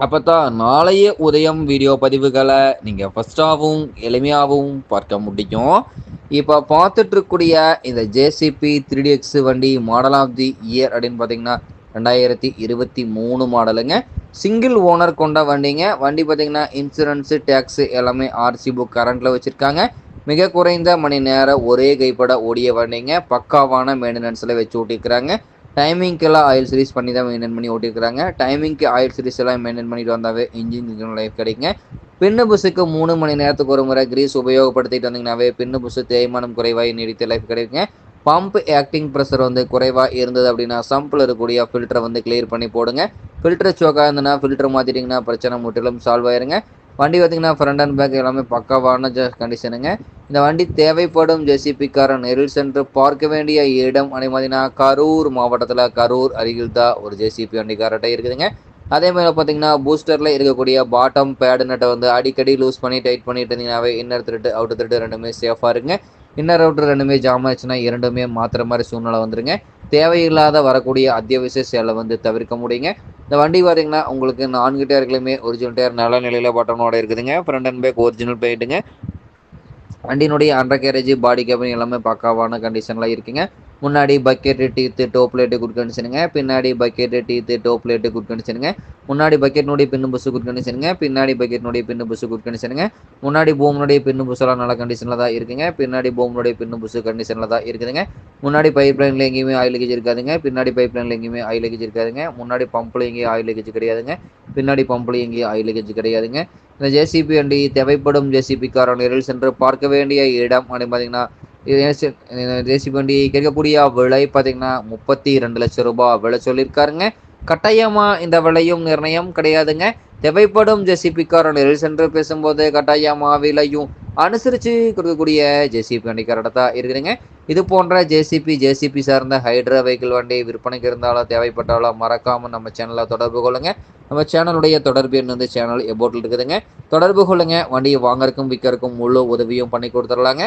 அப்போ தான் நாளைய உதயம் வீடியோ பதிவுகளை நீங்கள் ஃபஸ்ட்டாகவும் எளிமையாகவும் பார்க்க முடியும். இப்போ பார்த்துட்ருக்கூடிய இந்த ஜேசிபி த்ரீ எக்ஸ் வண்டி மாடல் ஆஃப் தி இயர் அப்படின்னு பார்த்தீங்கன்னா ரெண்டாயிரத்தி இருபத்தி மூணு மாடலுங்க. சிங்கிள் ஓனர் கொண்ட வண்டிங்க. வண்டி பார்த்தீங்கன்னா இன்சூரன்ஸு டேக்ஸு எல்லாமே ஆர்சி புக் கரண்ட்டில் வச்சுருக்காங்க. மிக குறைந்த மணி நேரம் ஒரே கைப்பட ஓடிய வண்டிங்க. பக்காவான மெயின்டெனன்ஸில் வச்சு ஓட்டியிருக்கிறாங்க டைமிங்க்கெல்லாம் ஆயில் சீரிஸ் பண்ணி தான் மெயின்டைன் பண்ணி ஓட்டியிருக்கிறாங்க. டைமிங்க்கு ஆயில் சீரிஸ் எல்லாம் மெயின்டைன் பண்ணிட்டு வந்தாவே இன்ஜின் லைஃப் கிடைக்குங்க. பின்னு புஸுக்கு மூணு மணி நேரத்துக்கு ஒரு முறை கிரீஸ் உபயோகப்படுத்திட்டு வந்தீங்கன்னாவே பின்னு புஸு தேய்மானம் குறைவாக நீடித்த லைஃப் கிடைக்குங்க. பம்ப் ஆக்டிங் ப்ரெஷர் வந்து குறைவாக இருந்தது அப்படின்னா சம்பில் இருக்கக்கூடிய ஃபில்டரை வந்து கிளியர் பண்ணி போடுங்க. ஃபில்டர் சோக்காக இருந்ததுன்னா ஃபில்டர் மாற்றிட்டிங்கன்னா பிரச்சனை முற்றிலும் சால்வ் ஆயிருங்க. வண்டி பார்த்தீங்கன்னா ஃப்ரண்ட் அண்ட் பேக் எல்லாமே பக்காவான கண்டிஷனுங்க இந்த வண்டி தேவைப்படும் ஜெசிபிக்காரன் நெரில் சென்று பார்க்க வேண்டிய இடம் அதே மாதிரினா கரூர் மாவட்டத்தில் கரூர் அருகில் தான் ஒரு ஜேசிபி வண்டி இருக்குதுங்க அதே மாதிரி பார்த்தீங்கன்னா பூஸ்டரில் இருக்கக்கூடிய பாட்டம் பேடு நட்டை வந்து அடிக்கடி லூஸ் பண்ணி டைட் பண்ணிட்டு இருந்தீங்கன்னாவே இன்னர் திருட்டு அவுட்டர் திருட்டு ரெண்டுமே சேஃபாக இருக்குங்க இன்னர் அவுட்டர் ரெண்டுமே ஜாம் ஆச்சுன்னா இரண்டுமே மாற்றுற மாதிரி சூழ்நிலை வந்துருங்க. தேவையில்லாத வரக்கூடிய அத்தியாவசிய செயலை வந்து தவிர்க்க முடியுங்க. இந்த வண்டி பார்த்தீங்கன்னா உங்களுக்கு நான்கு டயர்களுமே ஒரிஜினல் டயர் நல்ல நிலையில் பட்டனோட இருக்குதுங்க. ஃப்ரண்ட் அண்ட் பேக் ஒரிஜினல் பெயிண்ட்டுங்க வண்டியினுடைய அண்டர் கேரேஜ் பாடி கேபின் எல்லாமே பக்காவான கண்டிஷனில் இருக்குங்க. முன்னாடி bucket teeth top light good கண்டிஷனுங்க பின்னாடி bucket teeth top light good கண்டிஷனுங்க முன்னாடி பக்கெட்னுடைய பின்னு புஸ் குட் கண்டிஷனுங்க பின்னாடி பக்கெட்னுடைய பின்னு புஸ் குட் கண்டிஷனுங்க முன்னாடி பூமினுடைய பின்னு புஸ்ஸெல்லாம் நல்ல கண்டிஷனில் தான் இருக்குங்க. பின்னாடி பூமினுடைய பின்னு புஸ் கண்டிஷனில் தான் இருக்குதுங்க. முன்னாடி பைப் லைனில் எங்கேயுமே ஆயில் லீக்கேஜ் இருக்காதுங்க. பின்னாடி பைப் லைனில் எங்கேயுமே ஆயில் லீக்கேஜ் இருக்காதுங்க. முன்னாடி பம்பில் எங்கேயும் ஆயில் லீக்கேஜ் கிடையாதுங்க. பின்னாடி பம்பில் எங்கேயும் ஆயில் லீக்கேஜ் கிடையாதுங்க. இந்த ஜேசிபி வண்டி தேவைப்படும் ஜேசிபி காரணிகள் சென்று பார்க்க வேண்டிய இடம் அப்படின்னு பார்த்தீங்கன்னா ஜேசிபி வண்டி கேட்கக்கூடிய விலை பார்த்தீங்கன்னா முப்பத்தி ரெண்டு லட்சம் ரூபாய் விலை சொல்லியிருக்காருங்க. கட்டாயமாக இந்த விலையும் நிர்ணயம் கிடையாதுங்க. தேவைப்படும் ஜெசிபிக்காரன் காரணிகள் சென்று பேசும்போது கட்டாயமாக விலையும் அனுசரித்து கொடுக்கக்கூடிய ஜேசிபி வண்டிக்காரோட தான் இருக்குதுங்க. இது போன்ற ஜேசிபி ஜேசிபி சார்ந்த ஹைட்ரா வெஹிக்கிள் வண்டி விற்பனைக்கு இருந்தாலும் தேவைப்பட்டாலும் மறக்காமல் நம்ம சேனலில் தொடர்பு கொள்ளுங்கள் நம்ம சேனலுடைய தொடர்பு எண் வந்து சேனல் எபோட்டில் இருக்குதுங்க. தொடர்பு கொள்ளுங்கள் வண்டியை வாங்கறக்கும் விற்கிறக்கும் முழு உதவியும் பண்ணி கொடுத்துடலாங்க.